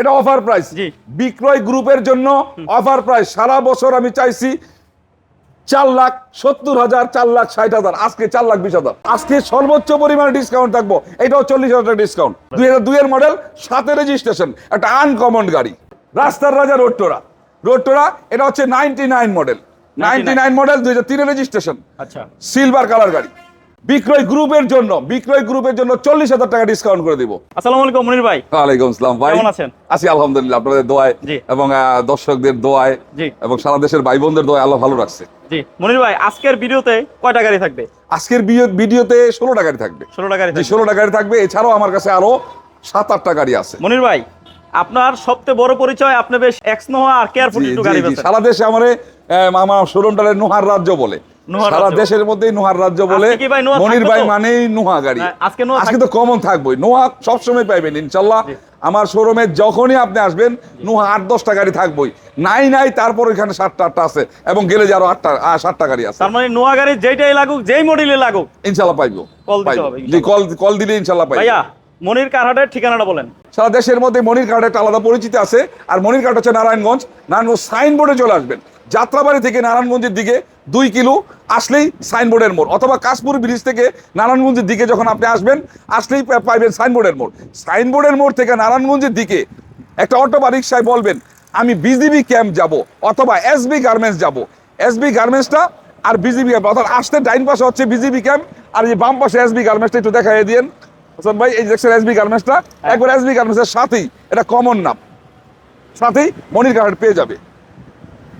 এটা offer price বিক্রয় গ্রুপের জন্য অফার প্রাইস সারা বছর আমি চাইছি চার লাখ সত্তর হাজার চার লাখ ষাট হাজার আজকে চার লাখ বিশ হাজার। আজকে সর্বোচ্চ পরিমাণে ডিসকাউন্ট থাকব। এটাও চল্লিশ হাজার টাকা ডিসকাউন্ট দুই হাজার দুইয়ের মডেল সাতের রেজিস্ট্রেশন একটা আনকমন গাড়ি। রাস্তার রাজা রোডটোরা রোডটোরা এটা হচ্ছে ninety nine model ninety nine model দুই হাজার তিনের রেজিস্ট্রেশন আচ্ছা। সিলভার কালার গাড়ি। বিক্রয় গ্রুপের জন্য বিক্রয় গ্রুপের জন্য চল্লিশ হাজার টাকা ডিসকাউন্ট করে দিব। আসসালামু আলাইকুম মনির ভাই। ওয়ালাইকুম আসসালাম ভাই। কেমন আছেন? আছি আলহামদুলিল্লাহ আপনাদের দোয়ায়। এবং দর্শকদের দোয়ায়। এবং সারা দেশের ভাই বোনদের দোয়ায় আল্লাহ ভালো রাখছে। জি। মনির ভাই আজকের ভিডিওতে কয়টা গাড়ি থাকবে? আজকের ভিডিও- ভিডিওতে ষোলোটা গাড়ি থাকবে। ষোলোটা গাড়ি ষোলোটা গাড়ি থাকবে এছাড়াও আমার কাছে আরও সাত আটটা গাড়ি আছে। মনির ভাই আপনার সবচেয়ে বড় পরিচয় আপনি বেশ এক্স নোহা আর কেয়ারফুল একটু গাড়ি সারা দেশে আমার আমার শোরুমটারে নোহার রাজ্য বলে। সারা দেশের মধ্যেই নোহার রাজ্য বলে মনির ভাই মানেই নোহা গাড়ি। হ্যাঁ, আজকে তো কমন থাকবোই। নোহা সবসময় পাইবেন ইনশাল্লাহ। আমার শোরুমে যখনই আপনি আসবেন নোহা আট দশটা গাড়ি থাকবোই। নাই নাই তারপর এখানে সাতটা আটটা আছে এবং গেলে যে আরও আটটা সাতটা গাড়ি আছে। তার মানে নোয়া গাড়ি যেইটাই লাগুক যেই মডেলে লাগুক ইনশাল্লাহ পাইবো। কল কল দিলে ইনশাল্লাহ পাইবো। মনির কারহাটের ঠিকানাটা বলেন? সারা দেশের মধ্যে মনির একটা আলাদা পরিচিতি আছে আর মনির হচ্ছে নারায়ণগঞ্জ নারায়ণগঞ্জ সাইনবোর্ডে চলে আসবেন। যাত্রাবাড়ি থেকে নারায়ণগঞ্জের দিকে দুই কিলো আসলেই সাইনবোর্ডের মোড়, অথবা কাশপুর ব্রিজ থেকে নারায়ণগঞ্জের দিকে যখন আপনি আসবেন, আসলেই পাইবেন সাইনবোর্ডের মোড়। সাইনবোর্ডের মোড় থেকে নারায়ণগঞ্জের দিকে একটা অটো বা রিক্সায় বলবেন, আমি বিজিবি ক্যাম্প যাব, অথবা এসবি গার্মেন্টস যাব। এসবি গার্মেন্টসটা আর বিজিবি ক্যাম্প, অর্থাৎ আসতে ডাইন পাশে হচ্ছে বিজিবি ক্যাম্প, আর এই বাম পাশে এসবি গার্মেন্টসটা একটু দেখাই দিয়েন। হাসান ভাই, এই দেখছেন এসবি গার্মেন্টসটা, একবার এসবি গার্মেন্টসের সাথেই, এটা কমন নাম। সাথেই মনির কার্ড পেয়ে যাবে।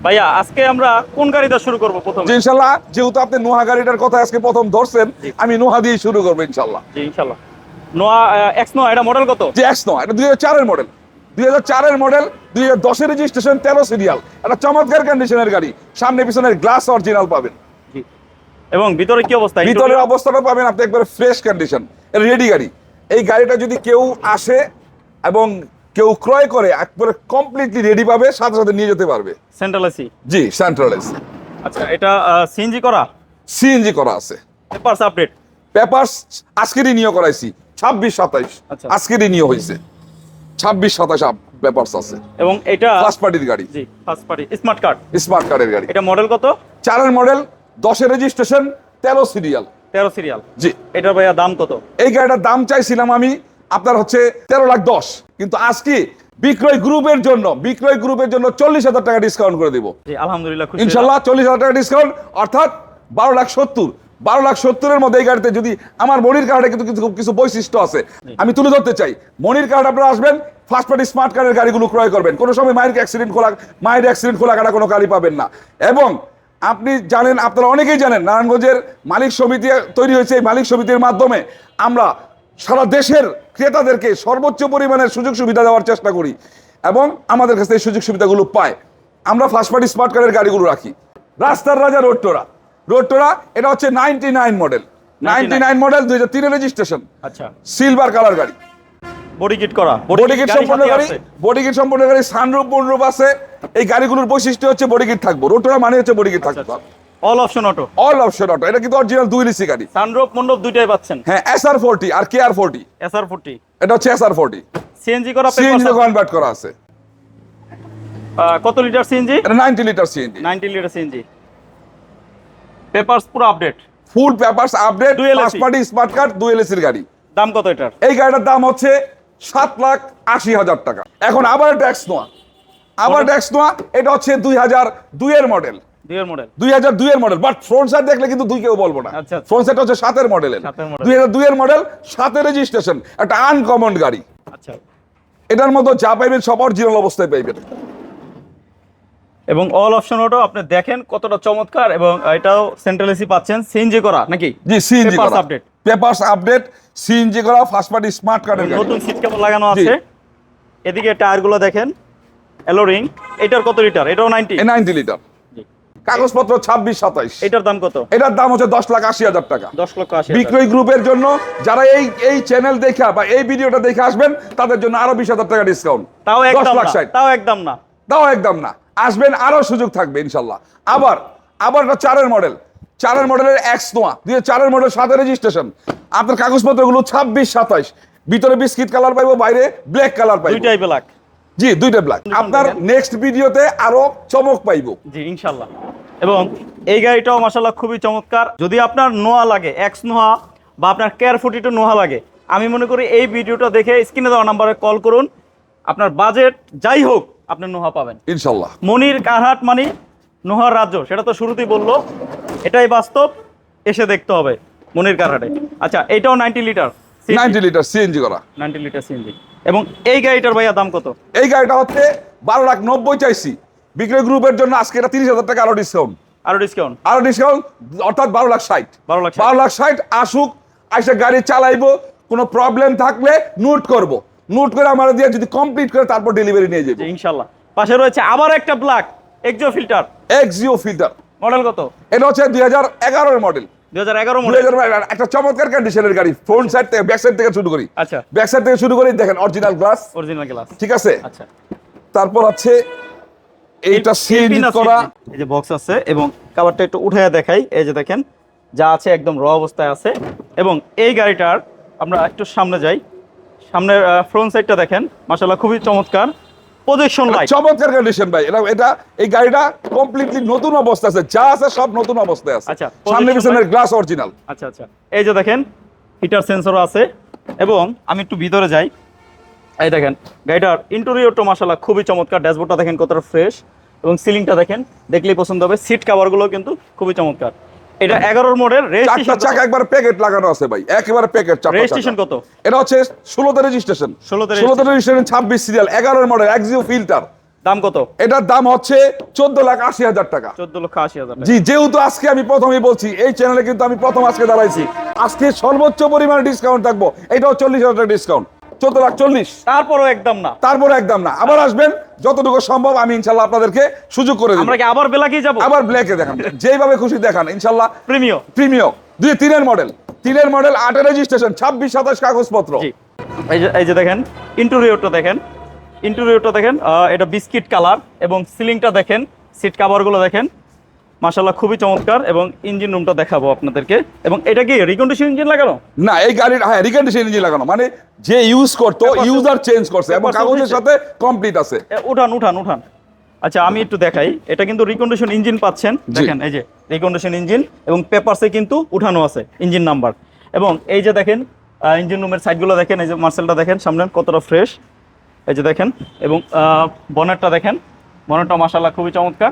ভাইয়া আজকে আমরা কোন গাড়িটা শুরু করব প্রথমে? যে ইনশাল্লাহ। যেহেতু আপনি নোহা গাড়িটার কথা আজকে প্রথম ধরছেন আমি নোহা দিয়ে শুরু করব ইনশাল্লাহ। জি ইনশাআল্লাহ নোয়া এক্স নোয়া এটা মডেল কত? যে এক্স নয় এটা দুই হাজার চারের মডেল দুই হাজার চারের মডেল দুই হাজার দশের রেজিস্ট্রেশন তেরো সিরিয়াল একটা চমৎকার কন্ডিশনের গাড়ি। সামনে পিছনের গ্লাস অরিজিনাল পাবেন। জি। এবং ভিতরে কি অবস্থা? ভিতরের অবস্থাটা পাবেন আপনি একবারে ফ্রেশ কন্ডিশন রেডি গাড়ি। এই গাড়িটা যদি কেউ আসে এবং কেউ ক্রয় করে একবারে কমপ্লিটলি রেডি পাবে সাথে সাথে নিয়ে যেতে পারবে। সেন্ট্রাল এসি জি সেন্ট্রাল এসি আচ্ছা এটা সিএনজি করা? সিএনজি করা আছে। পেপারস আপডেট পেপারস আজকে রিনিউ করাইছি ছাব্বিশ সাতাইশ। আচ্ছা। আজকে রিনিউ হয়েছে ছাব্বিশ সাতাশ পেপারস আছে। এবং এটা ফার্স্ট পার্টির গাড়ি। জি first party smart card smart কার্ডের গাড়ি। এটা মডেল কত? চারের মডেল দশের রেজিস্ট্রেশন তেরো সিরিয়াল তেরো সিরিয়াল জি। এটার ভাইয়া দাম কত? এই গাড়িটার দাম চাইছিলাম আমি আপনার হচ্ছে তেরো লাখ দশ। কিন্তু আজকে বিক্রয় গ্রুপের জন্য বিক্রয় গ্রুপের জন্য চল্লিশ হাজার টাকা ডিসকাউন্ট করে দিব? আলহামদুলিল্লাহ ইনশাল্লাহ চল্লিশ হাজার টাকা ডিসকাউন্ট অর্থাৎ বারো লাখ সত্তর। বারো লাখ সত্তরের মধ্যে এই গাড়িতে যদি আমার মনির কার্ডে কিন্তু কিছু কিছু বৈশিষ্ট্য আছে। আমি তুলে ধরতে চাই। মনির কার্ড আপনারা আসবেন ফার্স্ট পার্টি স্মার্ট কার্ডের গাড়িগুলো ক্রয় করবেন। কোনো সময় মায়ের অ্যাক্সিডেন্ট খোলা মায়ের অ্যাক্সিডেন্ট খোলা কাটা কোনো গাড়ি পাবেন না। এবং আপনি জানেন আপনারা অনেকেই জানেন নারায়ণগঞ্জের মালিক সমিতি তৈরি হয়েছে এই মালিক সমিতির মাধ্যমে। আমরা সারা দেশের ক্রেতাদেরকে সর্বোচ্চ পরিমাণের সুযোগ সুবিধা দেওয়ার চেষ্টা করি এবং আমাদের কাছে এই সুযোগ সুবিধাগুলো পায়। আমরা ফার্স্ট পার্টি স্মার্ট কারের গাড়িগুলো রাখি। রাস্তার রাজা রোডটোরা রোডটোরা এটা হচ্ছে ninety nine model ninety nine model দুই হাজার তিনের রেজিস্ট্রেশন আচ্ছা। সিলভার কালার গাড়ি। বডি কিট করা। বডি কিট সম্পূর্ণ গাড়ি। আছে। বডি কিট সম্পূর্ণ গাড়ি সানরূপ মনরূপ আছে। এই গাড়িগুলোর বৈশিষ্ট্য হচ্ছে বডি কিট থাকব। রোটোরা মানে হচ্ছে বডি কিট থাকবে। All option auto all option auto এটা কিন্তু অরিজিনাল দুই লিসি গাড়ি। সানরূপ মণ্ডপ দুইটাই পাচ্ছেন। হ্যাঁ এস আর ফোরটি আর K R forty SR forty এটা হচ্ছে এস আর ফোরটি সিএনজি করা সিএনজি কনভার্ট করা আছে। কত লিটার সিএনজি এটা ninety litre CNG 90 litre CNG papers পুরো আপডেট ফুল পেপারস আপডেট দুই ফার্স্ট পার্টি স্মার্ট কার্ড দুই এলএসির গাড়ি। দাম কত এটার? এই গাড়িটার দাম হচ্ছে সাত লাখ আশি হাজার টাকা। এখন আবার ট্যাক্স নোয়া আবার? ট্যাক্স নোয়া এটা হচ্ছে দুই হাজার দুইয়ের মডেল দুইয়ের মডেল বাট ফ্রন্ট সাইড দেখলে কিন্তু দুই কেউ বলব না। আচ্ছা, আচ্ছা। ফ্রন্ট সাইড হচ্ছে সাতের মডেলের মডেল রেজিস্ট্রেশন একটা আনকমন গাড়ি। আচ্ছা। এটার যা পাইবেন সব অরিজিনাল অবস্থায় পাইবেন। এবং অল অপশন অটো আপনি দেখেন কতটা চমৎকার এবং এটাও সেন্ট্রাল এসি পাচ্ছেন। সিএনজি করা নাকি? জি সিএনজি করা। পেপারস আপডেট সিএনজি করা ফার্স্ট পার্টি স্মার্ট কার্ডের নতুন সিট লাগানো আছে? এদিকে টায়ারগুলো দেখেন এলোরিং এটার কত লিটার এটাও 90 এ নাইনটি লিটার কাগজপত্র ছাব্বিশ সাতাইশ। এটার দাম কত? এটার দাম হচ্ছে দশ লাখ আশি হাজার টাকা। 10 লক্ষ 80 বিক্রয় গ্রুপের জন্য যারা এই এই চ্যানেল দেখা বা এই ভিডিওটা দেখে আসবেন তাদের জন্য আরও বিশ হাজার টাকা ডিসকাউন্ট তাও দশ লাখ ষাট। তাও একদম না। তাও একদম না। আসবেন আরও সুযোগ থাকবে ইনশাল্লাহ। আবার আবার একটা চারের মডেল চারের মডেলের এক্স নোয়া। দুই চারের মডেল সাথে রেজিস্ট্রেশন আপনার কাগজপত্রগুলো ছাব্বিশ সাতাইশ। ভিতরে বিস্কিট কালার পাইবো বাইরে ব্ল্যাক কালার পাইবো। দুইটাই ব্ল্যাক জি দুইটা ব্ল্যাক আপনার নেক্সট ভিডিওতে আরও চমক পাইবো। জি ইনশাল্লাহ এবং এই গাড়িটাও মাসাল্লাহ খুবই চমৎকার। যদি আপনার নোয়া লাগে এক্স নোয়া বা আপনার কেয়ার ফুটি টু নোয়া লাগে আমি মনে করি এই ভিডিওটা দেখে স্ক্রিনে দেওয়া নাম্বারে কল করুন। আপনার বাজেট যাই হোক আপনি নোহা পাবেন। ইনশাল্লাহ মনির কারহাট মানে নোহার রাজ্য সেটা তো শুরুতেই বলল। এটাই বাস্তব এসে দেখতে হবে মনির কারহাটে। আচ্ছা এটাও ninety litre ninety litre CNG করা। নাইনটি লিটার সিএনজি এবং এই গাড়িটার ভাইয়া দাম কত? এই গাড়িটা হচ্ছে বারো লাখ নব্বই চাইছি। বিক্রয় গ্রুপের জন্য আজকে এটা তিরিশ হাজার টাকা আরও ডিসকাউন্ট আরও ডিসকাউন্ট আরও ডিসকাউন্ট অর্থাৎ বারো লাখ ষাট। 12 লাখ বারো লাখ ষাট আসুক আইসা গাড়ি চালাইবো কোনো প্রবলেম থাকলে নোট করব। নোট করে আমার দিয়ে যদি কমপ্লিট করে তারপর ডেলিভারি নিয়ে যাব। ইনশাল্লাহ। পাশে রয়েছে আবার একটা black Axio filter Axio filter model কত? এটা হচ্ছে দুই হাজার এগারোর মডেল একটা চমৎকার কন্ডিশনের গাড়ি ফ্রন্ট সাইড থেকে ব্যাক সাইড থেকে শুরু করি। আচ্ছা। ব্যাক সাইড থেকে শুরু করি দেখেন অরিজিনাল গ্লাস অরিজিনাল গ্লাস ঠিক আছে? আচ্ছা। তারপর আছে এইটা সিএনজি করা। এই যে বক্স আছে এবং কাভারটা একটু উঠে দেখাই। এই যে দেখেন যা আছে একদম র অবস্থায় আছে। এবং এই গাড়িটার আমরা একটু সামনে যাই। সামনের ফ্রন্ট সাইডটা দেখেন মাশাআল্লাহ খুবই চমৎকার। প্রজেকশন লাইট চমৎকার কন্ডিশন ভাই। এটা এটা এই গাড়িটা কমপ্লিটলি নতুন অবস্থা আছে। যা আছে সব নতুন অবস্থায় আছে। আচ্ছা, সামনে পিছনের গ্লাস অরিজিনাল আচ্ছা আচ্ছা। এই যে দেখেন হিটার সেন্সরও আছে এবং আমি একটু ভিতরে যাই। এই দেখেন গাড়িটার ইন্টেরিয়রটা মাশাআল্লাহ খুবই চমৎকার। ড্যাশবোর্ডটা দেখেন কতটা ফ্রেশ এবং সিলিংটা দেখেন দেখলেই পছন্দ হবে। সিট কাভারগুলো কিন্তু খুবই চমৎকার। এটা এগারোর মডেল রেজিস্ট্রেশন চাকা একবার প্যাকেট লাগানো আছে ভাই একেবারে প্যাকেট রেজিস্ট্রেশন কত? এটা হচ্ছে ষোলোতে রেজিস্ট্রেশন 16 তে রেজিস্ট্রেশন ছাব্বিশ সিরিয়াল এগারোর মডেল এক্সিও ফিল্টার দাম কত? এটার দাম হচ্ছে চোদ্দ লাখ আশি হাজার টাকা। চোদ্দ লক্ষ আশি হাজার টাকা। জি যেহেতু আজকে আমি প্রথমেই বলছি এই চ্যানেলে কিন্তু আমি প্রথম আজকে দাঁড়াইছি। আজকে সর্বোচ্চ পরিমাণ ডিসকাউন্ট থাকব। এটাও চল্লিশ হাজার টাকা ডিসকাউন্ট চোদ্দ লাখ চল্লিশ। তারপরও একদম না। তারপরে একদম না। আবার আসবেন যতটুকু সম্ভব আমি ইনশাল্লাহ আপনাদেরকে সুযোগ করে দেবো। আমরা কি আবার ব্ল্যাকে যাব? আবার ব্ল্যাকে দেখান যেইভাবে খুশি দেখান ইনশাল্লাহ। প্রিমিয় প্রিমিয় দুই তিনের মডেল। তিনের মডেল আটের রেজিস্ট্রেশন ছাব্বিশ সাতাশ কাগজপত্র। জি। এই যে এই যে দেখেন ইন্টেরিয়রটা দেখেন ইন্টেরিয়রটা দেখেন আহ, এটা বিস্কিট কালার এবং সিলিংটা দেখেন সিট কাভারগুলো দেখেন। মাশাল্লাহ খুবই চমৎকার এবং ইঞ্জিন রুমটা দেখাবো আপনাদেরকে। এবং এটা কি রিকন্ডিশন ইঞ্জিন লাগানো? না এই গাড়ির হ্যাঁ রিকন্ডিশন ইঞ্জিন লাগানো। মানে যে ইউজ করতো ইউজার চেঞ্জ করছে এবং কাগজের সাথে কমপ্লিট আছে। উঠান উঠান উঠান। আচ্ছা আমি একটু দেখাই। এটা কিন্তু রিকন্ডিশন ইঞ্জিন পাচ্ছেন। দেখেন এই যে রিকন্ডিশন ইঞ্জিন এবং পেপারসে কিন্তু উঠানো আছে ইঞ্জিন নাম্বার এবং এই যে দেখেন ইঞ্জিন রুমের সাইডগুলো দেখেন এই যে মার্সেলটা দেখেন সামনে কতটা ফ্রেশ এই যে দেখেন এবং বনেটটা দেখেন। বনেটটা মাশাল্লাহ খুবই চমৎকার।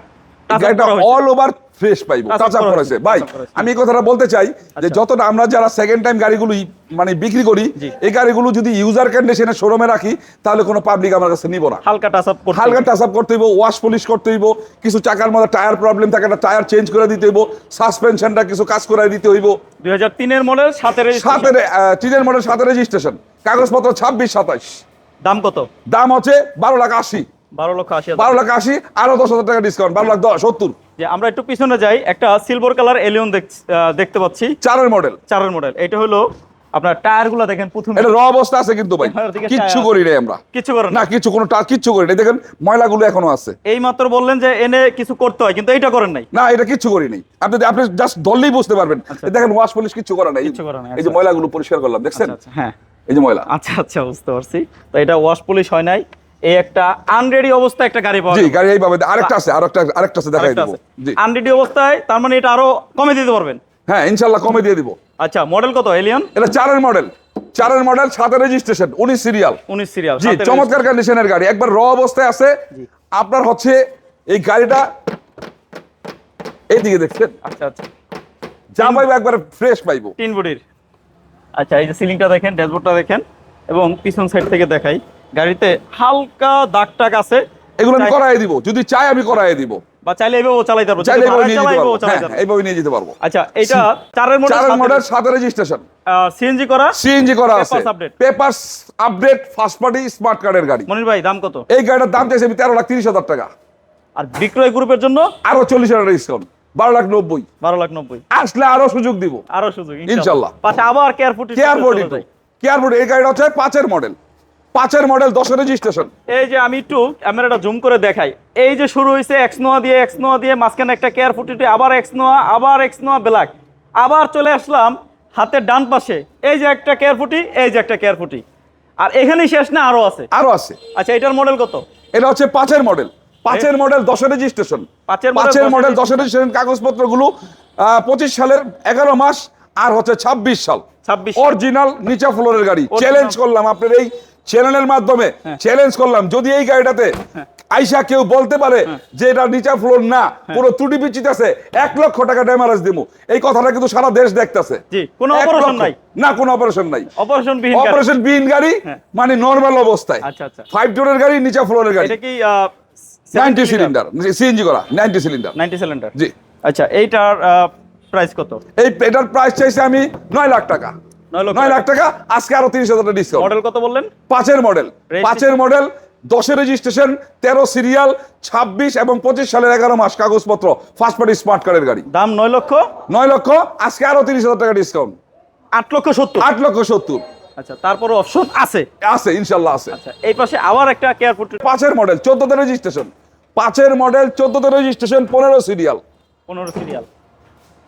গাড়িটা অল ওভার ফ্রেশ পাইবো। করেছে। হয়েছে, ভাই। আমি এই কথাটা বলতে চাই যে আচ্ছা। যতটা আমরা যারা সেকেন্ড টাইম গাড়িগুলো মানে বিক্রি করি এই গাড়িগুলো যদি ইউজার কন্ডিশনে শোরুমে রাখি তাহলে কোনো পাবলিক আমার কাছে নিব না। হালকা টাচ আপ হালকা টাচ আপ করতে হইব ওয়াশ পলিশ করতে হইব কিছু চাকার মধ্যে টায়ার প্রবলেম থাকে একটা টায়ার চেঞ্জ করে দিতে হইব সাসপেনশনটা কিছু কাজ করে দিতে হইব। দুই হাজার তিনের মডেল সাতের সাতের টিনের মডেল সাতের রেজিস্ট্রেশন কাগজপত্র ছাব্বিশ সাতাশ দাম কত? দাম হচ্ছে বারো লাখ আশি। বারো লক্ষ আশি বারো লাখ আশি আরও দশ হাজার টাকা ডিসকাউন্ট বারো লাখ দশ সত্তর। যে আমরা একটু পিছনে যাই একটা সিলভার কালার এলিয়ন দেখতে পাচ্ছি। চারের মডেল চারের মডেল এটা হলো আপনার টায়ারগুলো দেখেন প্রথমে। এটা র অবস্থা আছে কিন্তু ভাই। হ্যাঁ, কিচ্ছু করি আমরা। কিছু করেন না কিছু কোনো টা- কিচ্ছু করি দেখেন ময়লাগুলো এখনও আছে। এই মাত্র বললেন যে এনে কিছু করতে হয় কিন্তু এইটা করেন নাই। না এটা কিচ্ছু করি নাই। আপনি আপনি জাস্ট ধরলেই বুঝতে পারবেন। আচ্ছা। দেখেন ওয়াশ পলিশ কিচ্ছু করা নাই। কিচ্ছু করা নাই, এই যে আচ্ছা। ময়লাগুলো পরিষ্কার করলাম দেখছেন? আচ্ছা, হ্যাঁ। এই যে ময়লা। আচ্ছা আচ্ছা বুঝতে পারছি। তো এটা ওয়াশ পলিশ হয় নাই। এই একটা আনরেডি অবস্থায় একটা গাড়ি পাওয়া জি। গাড়ি এইভাবে আরেকটা আছে আরেকটা আরেকটা আছে দেখাই জি। আনরেডি অবস্থায় তার মানে এটা আরও কমে দিতে পারবেন। হ্যাঁ ইনশাল্লাহ কমে দিয়ে দিব। আচ্ছা মডেল কত এলিয়ন এটা চারের মডেল চারের মডেল সাতের রেজিস্ট্রেশন উনিশ সিরিয়াল উনিশ সিরিয়াল জি চমৎকার কন্ডিশনের গাড়ি। একবার র অবস্থায় আছে। আপনার হচ্ছে এই গাড়িটা এইদিকে দেখছেন? আচ্ছা আচ্ছা। যা পাইবো একবার ফ্রেশ পাইবো। তিন বডির। আচ্ছা এই যে সিলিংটা দেখেন ড্যাশবোর্ডটা দেখেন এবং পিছন সাইড থেকে দেখাই। গাড়িতে হালকা দাগ টাগ আছে। এগুলো আমি করাই দিব। যদি চাই আমি করাই দিব। বা চাইলে এভাবেও চালাইতে পারব। চাইলে এইভাবে নিয়ে যেতে পারব। হ্যাঁ এইভাবে নিয়ে যেতে পারব। আচ্ছা এটা চারের মডেল চারের মডেল সাতের রেজিস্ট্রেশন সিএনজি করা? সিএনজি করা আছে। Papers update first party smart কার্ডের গাড়ি। মনির ভাই দাম কত? এই গাড়িটার দাম চাইছে আমি তেরো লাখ তিরিশ হাজার টাকা। আর বিক্রয় গ্রুপের জন্য? আরও চল্লিশ হাজার ডিসকাউন্ট বারো লাখ নব্বই। বারো লাখ নব্বই। আসলে আরও সুযোগ দিব। আরও সুযোগ ইনশাল্লাহ। আবার কেয়ার ফুটি কেয়ার বডি কেয়ার বডি এই গাড়িটা হচ্ছে পাঁচের মডেল পাঁচের মডেল দশের রেজিস্ট্রেশন এই যে আমি একটু ক্যামেরাটা জুম করে দেখাই। এই যে শুরু হয়েছে এক্স নোয়া দিয়ে এক্স নোয়া দিয়ে মাঝখানে একটা কেয়ার ফুটিটি আবার এক্স নোয়া আবার এক্স নোয়া ব্ল্যাক আবার চলে আসলাম হাতের ডান পাশে। এই যে একটা কেয়ার ফুটি এই যে একটা কেয়ার ফুটি আর এখানেই শেষ না আরও আছে? আরও আছে। আচ্ছা এটার মডেল কত? এটা হচ্ছে পাঁচের মডেল পাঁচের মডেল দশের রেজিস্ট্রেশন পাঁচের পাঁচের মডেল দশের রেজিস্ট্রেশন কাগজপত্রগুলো পঁচিশ সালের এগারো মাস আর হচ্ছে ছাব্বিশ সাল। ছাব্বিশ অরিজিনাল নিচা ফ্লোরের গাড়ি। চ্যালেঞ্জ করলাম আপনার এই চ্যানেলের মাধ্যমে হ্যাঁ। চ্যালেঞ্জ করলাম। যদি এই গাড়িটাতে আইসা কেউ বলতে পারে হ্যাঁ। যে এটা নিচা ফ্লোর না পুরো ত্রুটি বিচিত আছে এক লক্ষ টাকা ড্যামারেজ দিব এই কথাটা কিন্তু সারা দেশ দেখতেছে। কোনো লক্ষ। নাই? না কোনো অপারেশন নাই। অপারেশন বিহীন অপারেশন বিহীন গাড়ি হ্যাঁ। মানে নর্মাল অবস্থায়। আচ্ছা, আচ্ছা। ফাইভ ডোরের গাড়ি নিচা ফ্লোরের গাড়ি। এটা কি নাইনটি সিলিন্ডার সিএনজি করা নাইনটি সিলিন্ডার নাইনটি সিলিন্ডার জি। আচ্ছা এইটার প্রাইস কত? এই এটার প্রাইস চাইছে আমি নয় লাখ টাকা। নয় লাখ টাকা। আজকে আরও তিরিশ হাজার ডিসকাউন্ট মডেল কত বললেন? পাঁচের মডেল। পাঁচের মডেল দশের রেজিস্ট্রেশন তেরো সিরিয়াল ছাব্বিশ এবং পঁচিশ সালের এগারো মাস কাগজপত্র ফার্স্ট পার্টি স্মার্ট কার্ডের গাড়ি। দাম নয় লক্ষ? নয় লক্ষ আজকে আরও তিরিশ হাজার টাকা ডিসকাউন্ট আট লক্ষ সত্তর। আট লক্ষ সত্তর। আচ্ছা তারপরে অপশন আছে? আছে ইনশাল্লাহ আছে। আচ্ছা এই পাশে আবার একটা কেয়ারফুট পাঁচের মডেল চোদ্দতে রেজিস্ট্রেশন পাঁচের মডেল চোদ্দতে রেজিস্ট্রেশন পনেরো সিরিয়াল পনেরো সিরিয়াল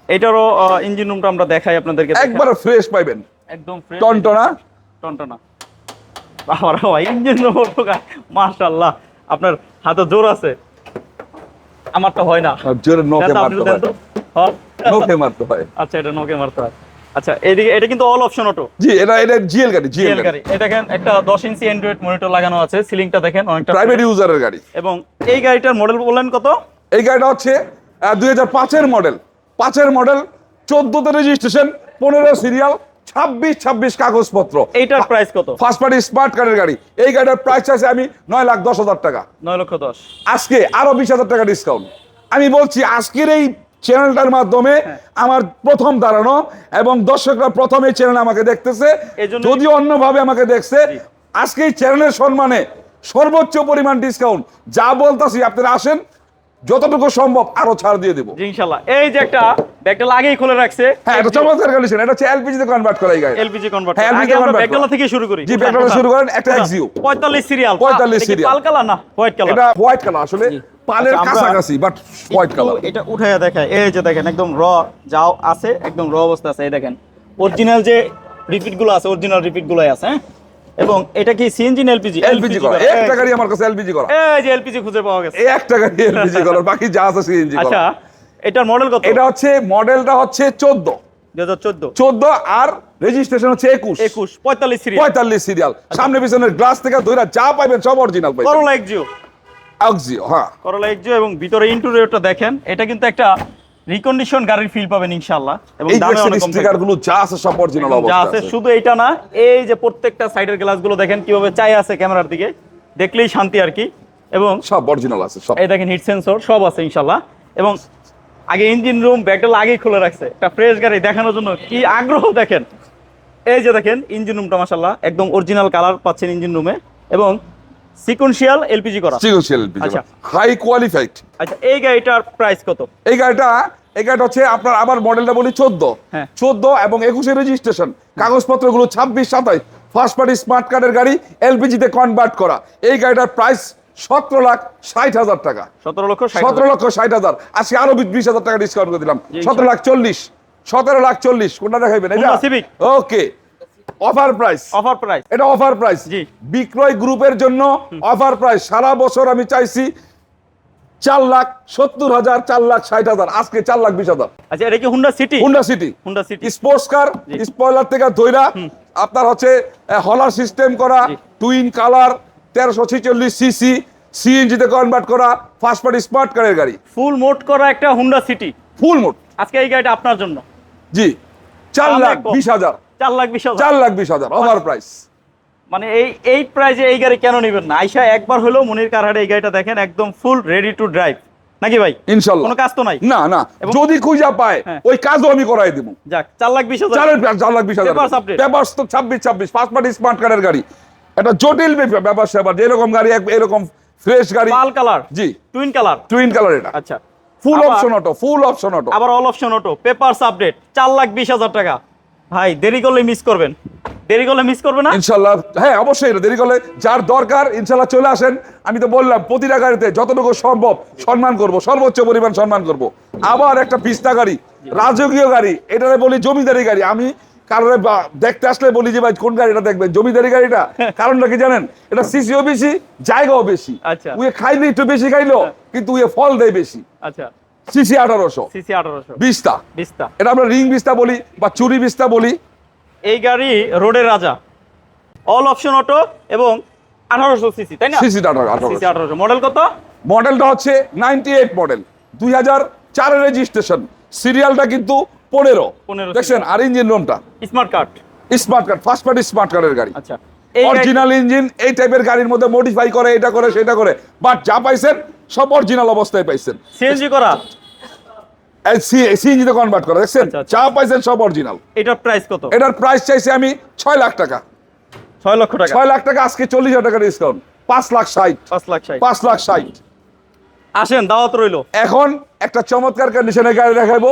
এটারও ইঞ্জিন রুমটা আমরা দেখাই আপনাদেরকে। একবার ফ্রেশ পাইবেন। একদম টনটনা? টনটনা। বাবা ভাই ইঞ্জিন মাশাআল্লাহ। আপনার হাতে জোর আছে। আমারটা হয় না। জোরে নোকে তো, মারতে হয়। তো। মারতে হয়। আচ্ছা এটা নোকে মারতে হয়। আচ্ছা এদিকে এটা কিন্তু অল অপশন অটো জি এটা এটা জিএল গাড়ি জিএল গাড়ি। এটা দেখেন একটা দশ ইঞ্চি অ্যান্ড্রয়েড মনিটর লাগানো আছে। সিলিংটা দেখেন অনেকটা প্রাইভেট ইউজারের গাড়ি। এবং এই গাড়িটার মডেল বললেন কত? এই গাড়িটা হচ্ছে দুই হাজার পাঁচের মডেল পাঁচের মডেল চোদ্দতে রেজিস্ট্রেশন পনেরো সিরিয়াল ছাব্বিশ ছাব্বিশ কাগজপত্র। এইটার প্রাইস কত? ফার্স্ট পার্টি স্মার্ট কার্ডের গাড়ি। এই গাড়িটার প্রাইস আছে আমি নয় লাখ দশ হাজার টাকা। নয় লক্ষ দশ। আজকে আরও বিশ হাজার টাকা ডিসকাউন্ট আমি বলছি আজকের এই চ্যানেলটার মাধ্যমে হ্যাঁ। আমার প্রথম দাঁড়ানো এবং দর্শকরা প্রথম এই চ্যানেল আমাকে দেখতেছে। যদি অন্যভাবে আমাকে দেখছে। আজকে এই চ্যানেলের সম্মানে সর্বোচ্চ পরিমাণ ডিসকাউন্ট যা বলতাছি আপনারা আসেন যতটুকু সম্ভব আরও ছাড় দিয়ে দেবো। জি ইনশাল্লাহ। এই যে একটা ব্যাগটা আগেই খুলে রাখছে। হ্যাঁ এটা চমৎকার কন্ডিশন এটা হচ্ছে এলপিজি তে কনভার্ট করা এই গাড়ি। এলপিজি কনভার্ট হ্যাঁ, LPG আগে আমরা convert থেকে শুরু করি। জি, ব্যাগডালা শুরু করেন, একটা XU 45 সিরিয়াল 45 serial। লাল কালার না হোয়াইট কালার? এটা হোয়াইট কালার আসলে পালের আচ্ছা, কাছাকাছি বাট হোয়াইট কালার। এটা উঠাইয়া দেখায় এই যে দেখেন একদম র যাও আছে একদম র অবস্থা আছে এই দেখেন। অরিজিনাল যে রিপিটগুলো আছে অরিজিনাল রিপিট গুলোই আছে হ্যাঁ? এবং এটা কি সিএনজি না এলপিজি এলপিজি করা। একটা গাড়ি আমার কাছে এলপিজি করা। এই যে এলপিজি খুঁজে পাওয়া গেছে। এই একটা গাড়ি এলপিজি করা। বাকি যা আছে সিএনজি করা। আচ্ছা এটার মডেল কত? এটা হচ্ছে মডেলটা হচ্ছে চোদ্দ। দুই হাজার চোদ্দ। চোদ্দ আর রেজিস্ট্রেশন হচ্ছে একুশ। একুশ পঁয়তাল্লিশ সিরিয়াল পঁয়তাল্লিশ সিরিয়াল সামনে পিছনের গ্লাস থেকে ধরে যা পাইবেন সব অরিজিনাল পাইবেন। করোলা এক্সিও অক্সিও হ্যাঁ। করোলা এক্সিও এবং ভিতরে ইন্টেরিয়রটা দেখেন। এটা কিন্তু একটা রিকন্ডিশন গাড়ির ফিল পাবেন ইনশাআল্লাহ। এবং দামে অনেক কম স্টিকারগুলো যা আছে সব অরিজিনাল অবস্থা আছে আছে। শুধু এইটা না এই যে প্রত্যেকটা সাইডের গ্লাসগুলো দেখেন কীভাবে চাই আছে ক্যামেরার দিকে। দেখলেই শান্তি আর কি। এবং সব অরিজিনাল আছে সব। এই দেখেন হিট সেন্সর সব আছে ইনশাল্লাহ এবং আগে ইঞ্জিন রুম ব্যাগটা আগেই খুলে রাখছে। একটা ফ্রেশ গাড়ি দেখানোর জন্য কি আগ্রহ দেখেন? এই যে দেখেন ইঞ্জিন রুমটা মাসাল্লাহ একদম অরিজিনাল কালার পাচ্ছেন ইঞ্জিন রুমে এবং সিকোয়েন্সিয়াল এলপিজি করা। চিকোশিয়াল এলপিজি আচ্ছা। হাই কোয়ালিফাইড আচ্ছা এই গাড়িটার প্রাইস কত? এই গাড়িটা এই গাড়িটা হচ্ছে আপনার আবার মডেলটা বলি চোদ্দ। হ্যাঁ। চোদ্দ এবং একুশে রেজিস্ট্রেশন কাগজপত্রগুলো ছাব্বিশ সাতাইশ। ফার্স্ট পার্টি স্মার্ট কার্ডের গাড়ি এলপিজিতে কনভার্ট করা। এই গাড়িটার প্রাইস সতেরো লাখ ষাট হাজার টাকা। সতেরো লক্ষ সতেরো লক্ষ ষাট হাজার। আজকে আরও বিশ- বিশ হাজার টাকা ডিসকাউন্ট করে দিলাম। সতেরো লাখ চল্লিশ। সতেরো লাখ চল্লিশ। কোনটা দেখাইবেন? এটা okay offer price offer price এটা অফার প্রাইস জি। বিক্রয় গ্রুপের জন্য অফার প্রাইস সারা বছর আমি চাইছি চার লাখ সত্তর হাজার চার লাখ ষাট হাজার। আজকে চার লাখ বিশ হাজার। আচ্ছা এটা কি Honda City Honda City Honda City sports car spoiler থেকে ধইরা আপনার হচ্ছে হলার সিস্টেম করা টুইন কালার তেরোশো ছিচল্লিশ সিসি সিএনজিতে কনভার্ট করা ফার্স্ট পার্টি স্মার্ট কারের গাড়ি। ফুল মোট করা একটা হুন্ডা সিটি ফুল মোট আজকে এই গাড়িটা আপনার জন্য। জি। চার লাখ বিশ হাজার। চার লাখ বিশ হাজার। চার লাখ বিশ হাজার ওভার প্রাইস মানে এই এই প্রাইজে এই গাড়ি কেন নেবেন না? আইসা একবার হলেও মনির কারহাটে এই গাড়িটা দেখেন একদম ফুল রেডি টু ড্রাইভ নাকি ভাই? ইনশাল্লাহ। কোনো কাজ তো নাই? না না। যদি খুঁজা পায় হ্যাঁ। ওই কাজও আমি করাই দিব। যাক চার লাখ বিশ হাজার। চার লাখ বিশ হাজার। পেপার তো ছাব্বিশ ছাব্বিশ। ফার্স্ট পার্টি স্মার্ট কার্ডের গাড়ি। এটা জটিল ব্যাপার স্যাপার যেরকম গাড়ি এরকম ফ্রেশ গাড়ি। Pearl colour. জি। Twin colour. টুইন কালার এটা। আচ্ছা। Full option auto full option auto আবার all option auto papers update চার লাখ বিশ হাজার টাকা। ভাই দেরি করলে মিস করবেন। দেরি করলে মিস করবে না? ইনশাল্লাহ হ্যাঁ অবশ্যই দেরি করলে যার দরকার ইনশাল্লাহ চলে আসেন। আমি তো বললাম প্রতিটা গাড়িতে যতটুকু সম্ভব সম্মান করব সর্বোচ্চ পরিমাণ সম্মান করব। আবার একটা পিস্তা গাড়ি রাজকীয় গাড়ি এটারে বলি জমিদারি গাড়ি। আমি কারণে দেখতে আসলে বলি যে ভাই কোন গাড়িটা দেখবেন? জমিদারি গাড়িটা? কারণটা কি জানেন? এটা সিসিও বেশি জায়গাও বেশি। আচ্ছা। উয়ে খাইলে একটু বেশি খাইলো কিন্তু উয়ে ফল দেয় বেশি। আচ্ছা। সিসি আঠারোশো। সিসি আঠারোশো। বিশটা। বিস্তা এটা আমরা রিং বিস্তা বলি বা চুরি বিস্তা বলি। এই গাড়ি রোডের রাজা। অল অপশন অটো এবং আঠারোশো সিসি তাই না? সিসি সিসি আঠারোশো। মডেল কত? মডেলটা হচ্ছে নাইনটি এইট মডেল দুই হাজার চারের রেজিস্ট্রেশন সিরিয়ালটা কিন্তু পনেরো। 15 দেখছেন আর ইঞ্জিন রুমটা। Smart card. Smart card first party smart কার্ডের গাড়ি। আচ্ছা অরিজিনাল ইঞ্জিন এই টাইপের গাড়ির মধ্যে মডিফাই করে এটা করে সেটা করে। বাট যা পাইছেন সব অরিজিনাল অবস্থায় পাইছেন। সিএনজি করা। সিএনজিতে কনভার্ট করে দেখছেন? আচ্ছা, আচ্ছা। পাইছেন সব অরিজিনাল এটার প্রাইস কত? এটার প্রাইস চাইছি আমি ছয় লাখ টাকা। ছয় লক্ষ টাকা। ছয় লাখ টাকা আজকে চল্লিশ হাজার টাকা ডিসকাউন্ট পাঁচ লাখ ষাট। পাঁচ লাখ ষাট। পাঁচ লাখ ষাট। আসেন দাওয়াত রইল। এখন একটা চমৎকার কন্ডিশনের গাড়ি দেখাবো।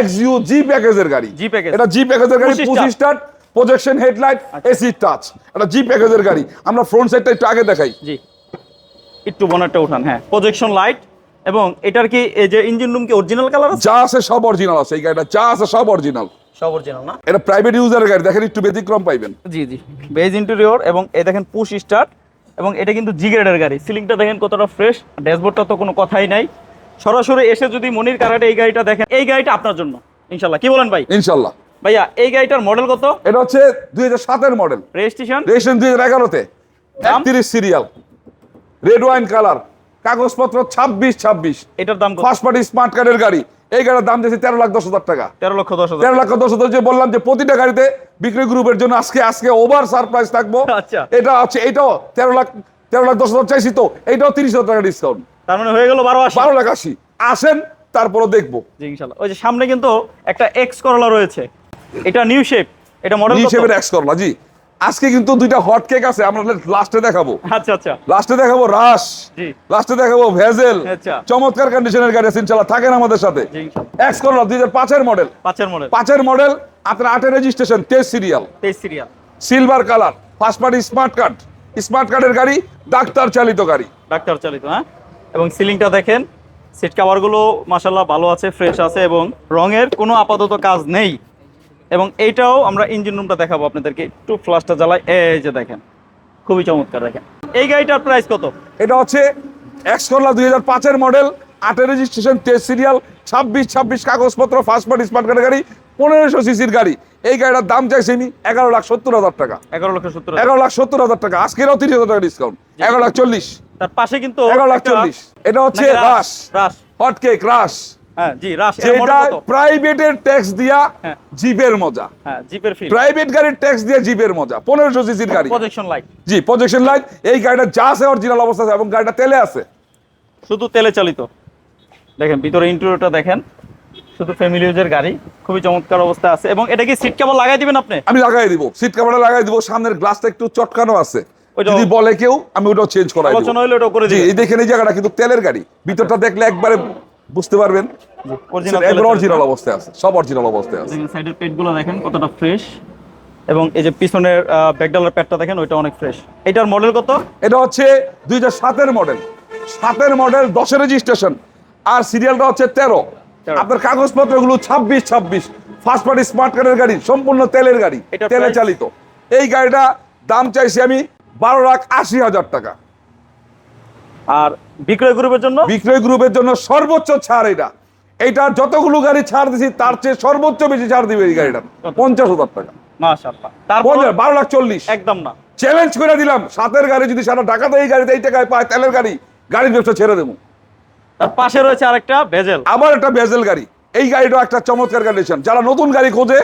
এক্সইউ জি প্যাকেজের গাড়ি। G package। এটা জি প্যাকেজের গাড়ি পঁচিশ start projection headlight AC touch এটা জি প্যাকেজের গাড়ি। আমরা ফ্রন্ট সাইডটা একটু আগে দেখাই। জি। একটু বনারটা উঠান হ্যাঁ। প্রজেকশন লাইট এবং এটার কি এই যে ইঞ্জিন রুম কি অরিজিনাল কালার আছে? যা আছে সব অরিজিনাল আছে এই গাড়িটা যা আছে সব অরিজিনাল সব অরিজিনাল না? এটা প্রাইভেট ইউজারের গাড়ি দেখেন একটু ব্যতিক্রম পাইবেন। জি জি। বেজ ইন্টেরিয়র এবং এই দেখেন পুশ স্টার্ট এবং এটা কিন্তু জি গ্রেডের গাড়ি। সিলিংটা দেখেন কতটা ফ্রেশ ড্যাশবোর্ডটা তো কোনো কথাই নাই। সরাসরি এসে যদি মনির কারাটে এই গাড়িটা দেখেন এই গাড়িটা আপনার জন্য ইনশাল্লাহ কি বলেন ভাই? ইনশাল্লাহ ভাইয়া এই গাড়িটার মডেল কত? এটা হচ্ছে দুই হাজার সাতের মডেল রেজিস্ট্রেশন রেজিস্ট্রেশন দুই হাজার এগারোতে? একত্রিশ সিরিয়াল রেড ওয়াইন কালার কাগজপত্র ছাব্বিশ ছাব্বিশ। এটার দাম ফার্স্ট পার্টি স্মার্ট কার্ডের গাড়ি। এই গাড়ির দাম দিয়েছে তেরো লাখ দশ হাজার টাকা। তেরো লক্ষ দশ হাজার। তেরো লাখ দশ হাজার যে বললাম যে প্রতিটা গাড়িতে বিক্রয় গ্রুপের জন্য আজকে আজকে ওভার সারপ্রাইজ থাকব। আচ্ছা। এটা হচ্ছে এটাও তেরো লাখ তেরো লাখ দশ হাজার চাইছি তো এইটাও তিরিশ হাজার টাকা ডিসকাউন্ট তার মানে হয়ে গেল বারো আশি। বারো লাখ আশি। আসেন তারপরে দেখব। জি ইনশাল্লাহ। ওই যে সামনে কিন্তু একটা এক্স করলা রয়েছে। এটা নিউ শেপ এটা মডেল হিসেবে এক্স করলা জি। আজকে কিন্তু দুইটা হট কেক আছে আমরা লাস্টে দেখাবো। আচ্ছা আচ্ছা। লাস্টে দেখাবো রাস লাস্টে দেখাবো ভেজেল আচ্ছা। চমৎকার কন্ডিশনের গাড়ি আছে থাকেন আমাদের সাথে। এক্স করলা দুই হাজার পাঁচের মডেল পাঁচের মডেল পাঁচের মডেল আপনার আটের রেজিস্ট্রেশন তেইশ সিরিয়াল তেইশ serial silver colour first party smart card smart কার্ডের গাড়ি ডাক্তার চালিত গাড়ি। ডাক্তার চালিত হ্যাঁ? এবং সিলিংটা দেখেন সিট কাভারগুলো মাসাল্লাহ ভালো আছে ফ্রেশ আছে এবং রঙের কোনো আপাতত কাজ নেই। এবং এইটাও আমরা ইঞ্জিন রুমটা দেখাবো আপনাদেরকে। একটু ফ্লাশটা জ্বালাই। এই যে দেখেন খুবই চমৎকার দেখেন। এই গাড়িটার প্রাইস কত? এটা হচ্ছে এক্স করলা দুই হাজার পাঁচের মডেল আটের রেজিস্ট্রেশন তেইশ সিরিয়াল ছাব্বিশ ছাব্বিশ কাগজপত্র ফার্স্ট পার্টি স্মার্ট কার্ড গাড়ি পনেরোশো সিসির গাড়ি। এই গাড়িটার দাম চাইছি আমি এগারো লাখ সত্তর হাজার টাকা। এগারো লাখ সত্তর এগারো লাখ সত্তর হাজার টাকা। আজকেরও তিরিশ হাজার টাকা ডিসকাউন্ট এগারো লাখ চল্লিশ। তার পাশে কিন্তু এগারো লাখ চল্লিশ। এটা হচ্ছে রাস? রাস। হট কেক রাস। হ্যাঁ প্রাইভেটের ট্যাক্স দিয়া হ্যাঁ। জিপের মজা। হ্যাঁ জিপের প্রাইভেট গাড়ির ট্যাক্স দিয়ে জিপের মজা। পনেরোশো সিসির গাড়ি। প্রজেকশন লাইট জি প্রজেকশন লাইট এই গাড়িটা যা আছে অরিজিনাল অবস্থা আছে এবং গাড়িটা তেলে আছে। শুধু তেলে চালিত। দেখেন ভিতরে ইন্টেরিয়রটা দেখেন। শুধু ফ্যামিলি ইউজের গাড়ি। খুবই চমৎকার অবস্থা আছে। এবং এটা কি সিট কেবল লাগাই দিবেন আপনি? আমি লাগাই দিব। সিট কাভারটা লাগাই দিব। সামনের গ্লাসটা একটু চটকানো আছে। যদি বলে কেউ আমি ওটাও চেঞ্জ করাই দিব। আলোচনা হলে ওটাও করে এই দেখেন এই জায়গাটা কিন্তু তেলের গাড়ি। ভিতরটা দেখলে একবারে বুঝতে পারবেন? অরিজিনাল অরিজিনাল অবস্থায় আছে সব অরিজিনাল অবস্থায় আছে। সাইডের পেটগুলো দেখেন কতটা ফ্রেশ এবং এই যে পিছনের ব্যাকডালার প্যাডটা দেখেন ওইটা অনেক ফ্রেশ এটার মডেল কত? এটা হচ্ছে দুই হাজার সাতের মডেল সাতের মডেল দশের রেজিস্ট্রেশন আর সিরিয়ালটা হচ্ছে তেরো। আপনার কাগজপত্রগুলো ছাব্বিশ ছাব্বিশ। ফার্স্ট পার্টি স্মার্ট কার্ডের গাড়ি সম্পূর্ণ তেলের গাড়ি তেলে চালিত। এই গাড়িটা দাম চাইছি আমি বারো লাখ আশি হাজার টাকা। আর বিক্রয় গ্রুপের জন্য? বিক্রয় গ্রুপের জন্য সর্বোচ্চ ছাড় এটা। এইটা যতগুলো গাড়ি ছাড় দিছি তার চেয়ে সর্বোচ্চ বেশি ছাড় দিবে এই গাড়িটা। পঞ্চাশ হাজার টাকা। মাশাআল্লাহ। তারপর? বারো লাখ চল্লিশ। একদম না। চ্যালেঞ্জ করে দিলাম সাতের গাড়ি যদি সারা ঢাকাতে এই গাড়িতে এই টাকায় পায় তেলের গাড়ি গাড়ির ব্যবসা ছেড়ে দেবো। তার পাশে রয়েছে আরেকটা ভেজেল। আবার একটা বেজেল গাড়ি। এই গাড়িটা একটা চমৎকার কন্ডিশন যারা নতুন গাড়ি খোঁজে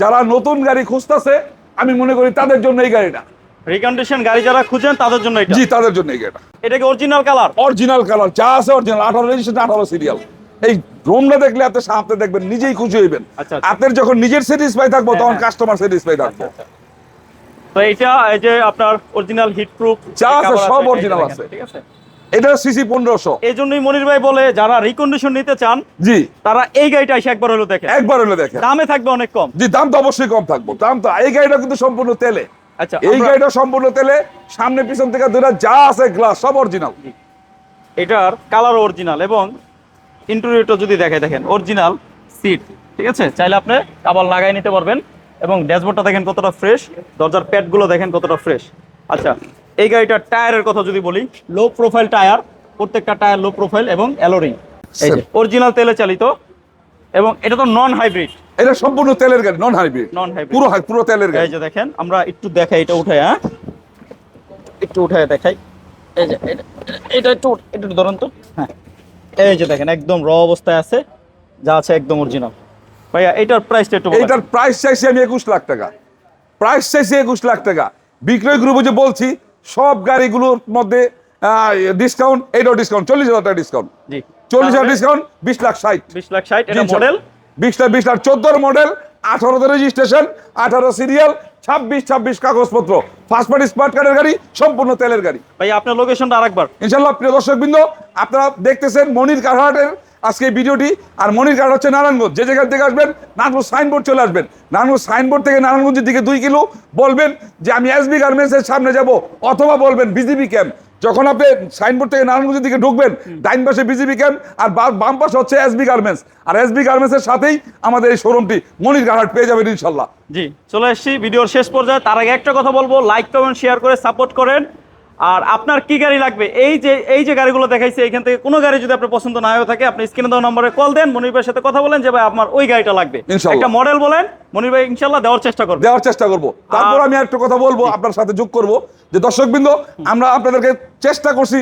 যারা নতুন গাড়ি খুঁজতেছে আমি মনে করি তাদের জন্য এই গাড়িটা। রিকন্ডিশন গাড়ি যারা খুঁজেন তাদের জন্য এটা। জি তাদের জন্য গাড়িটা। এটা কি অরিজিনাল কালার অরিজিনাল কালার যা আছে অরিজিনাল আঠারো রেজিস্ট্রেশন আঠারো সিরিয়াল এই রোমটা দেখলে আপনি সামনে দেখবেন নিজেই খুশি হইবেন। আচ্ছা, আচ্ছা। আপনার যখন নিজের স্যাটিসফাই থাকব হ্যাঁ, তখন। কাস্টমার স্যাটিসফাই থাকব। তো এটা এই যে আপনার অরিজিনাল হিট প্রুফ যা আছে সব original আছে। ঠিক আছে? এটা সিসি পনেরোশো। এই জন্যই মনির ভাই বলে যারা রিকন্ডিশন নিতে চান জি। তারা এই গাড়িটা এসে একবার হলো দেখেন। একবার হলে দেখেন। দামে থাকবে অনেক কম। জি দাম তো অবশ্যই কম থাকব। দাম তো এই গাড়িটা কিন্তু সম্পূর্ণ তেলে। আচ্ছা এই গাড়িটা সম্পূর্ণ তেলে সামনে পিছন থেকে দুটা যা আছে গ্লাস সব অরিজিনাল এটার কালার অরিজিনাল এবং ইন্টেরিয়রটা যদি দেখে দেখেন অরিজিনাল সিট ঠিক আছে? চাইলে আপনি কাবার লাগাই নিতে পারবেন এবং ড্যাশবোর্ডটা দেখেন কতটা ফ্রেশ দরজার প্যাডগুলো দেখেন কতটা ফ্রেশ আচ্ছা এই গাড়িটার টায়ারের কথা যদি বলি লো প্রোফাইল টায়ার প্রত্যেকটা টায়ার লো প্রোফাইল এবং অ্যালোরিং এই যে অরিজিনাল তেলে চালিত এবং এটা তো নন হাইব্রিড এটা সম্পূর্ণ তেলের গাড়ি নন হাইব্রিড নন হাইব্রিড পুরো হাই- পুরো তেলের গাড়ি। এই যে দেখেন আমরা একটু দেখাই এটা উঠাই হ্যাঁ? একটু উঠায় দেখাই। এই যে এটা- একটু একটু ধরুন তো। হ্যাঁ। এই যে দেখেন একদম র অবস্থায় আছে যা আছে একদম অরিজিনাল ভাইয়া এটার প্রাইসটা একটু। এইটার প্রাইস চাইছি আমি একুশ লাখ টাকা। প্রাইস চাইছি একুশ লাখ টাকা। বিক্রয় গ্রুপে যে বলছি সব গাড়িগুলোর মধ্যে ডিসকাউন্ট এটাও ডিসকাউন্ট চল্লিশ হাজার টাকা ডিসকাউন্ট জি। চল্লিশ হাজার ডিসকাউন্ট বিশ লাখ ষাট। বিশ লাখ ষাট মডেল বিশ লাখ বিশ লাখ চোদ্দোর মডেল আঠারোতে রেজিস্ট্রেশন আঠারো সিরিয়াল ছাব্বিশ ছাব্বিশ কাগজপত্র। ফার্স্ট পার্টি স্মার্ট কার্ডের গাড়ি সম্পূর্ণ তেলের গাড়ি। ভাই আপনার লোকেশনটা আরেকবার। ইনশাল্লাহ প্রিয় দর্শকবৃন্দ আপনারা দেখতেছেন মনির কারহাটের আজকে এই ভিডিওটি। আর মনির কারহাট হচ্ছে নারায়ণগঞ্জ। যে জায়গা থেকে আসবেন নারায়ণগঞ্জ সাইনবোর্ড চলে আসবেন। নারায়ণগঞ্জ সাইনবোর্ড থেকে নারায়ণগঞ্জের দিকে দুই কিলো বলবেন যে আমি এসবি গার্মেন্টসের সামনে যাব অথবা বলবেন বিজিবি ক্যাম্প যখন আপনি সাইনবোর্ড থেকে নারায়ণগঞ্জের দিকে ঢুকবেন, ডাইন পাশে বিজিবি ক্যাম্প আর বাম পাশে হচ্ছে এসবি গার্মেন্টস আর এসবি গার্মেন্টসের সাথেই আমাদের এই শোরুমটি মনির গাহাট পেয়ে যাবেন ইনশাল্লাহ। জি, চলে এসেছি ভিডিওর শেষ পর্যায়ে। তার আগে একটা কথা বলব লাইক কমেন্ট শেয়ার করে সাপোর্ট করেন। আর আপনার কি গাড়ি লাগবে? এই যে এই যে গাড়িগুলো দেখাইছি এখান থেকে কোনো গাড়ি যদি আপনার পছন্দ না হয়ে থাকে আপনি স্ক্রিনে দেওয়া নম্বরে কল দেন মনির ভাইয়ের সাথে কথা বলেন যে ভাই আমার ওই গাড়িটা লাগবে। একটা মডেল বলেন মনির ভাই ইনশাল্লাহ দেওয়ার চেষ্টা করবে। দেওয়ার চেষ্টা করব। তারপর আমি একটা কথা বলব আপনার সাথে যোগ করব। যে দর্শকবৃন্দ আমরা আপনাদেরকে চেষ্টা করছি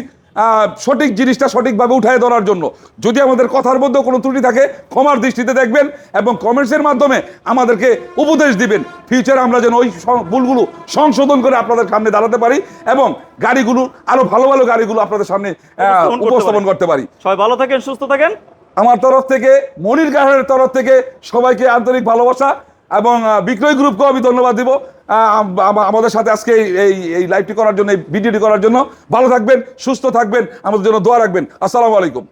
সঠিক জিনিসটা সঠিকভাবে উঠায় ধরার জন্য। যদি আমাদের কথার মধ্যে কোনো ত্রুটি থাকে ক্ষমার দৃষ্টিতে দেখবেন এবং কমেন্টসের মাধ্যমে আমাদেরকে উপদেশ দিবেন। ফিউচারে আমরা যেন ওই ভুলগুলো সংশোধন করে আপনাদের সামনে দাঁড়াতে পারি এবং গাড়িগুলো আরও ভালো ভালো গাড়িগুলো আপনাদের সামনে আহ, উপস্থাপন করতে পারি। সবাই ভালো থাকেন সুস্থ থাকেন। আমার তরফ থেকে মনির কাহারের তরফ থেকে সবাইকে আন্তরিক ভালোবাসা। এবং বিক্রয় গ্রুপকেও আমি ধন্যবাদ দিব। আমাদের সাথে আজকে এই এই লাইভটি করার জন্য, এই ভিডিওটি করার জন্য ভালো থাকবেন, সুস্থ থাকবেন, আমাদের জন্য দোয়া রাখবেন। আসসালামু আলাইকুম।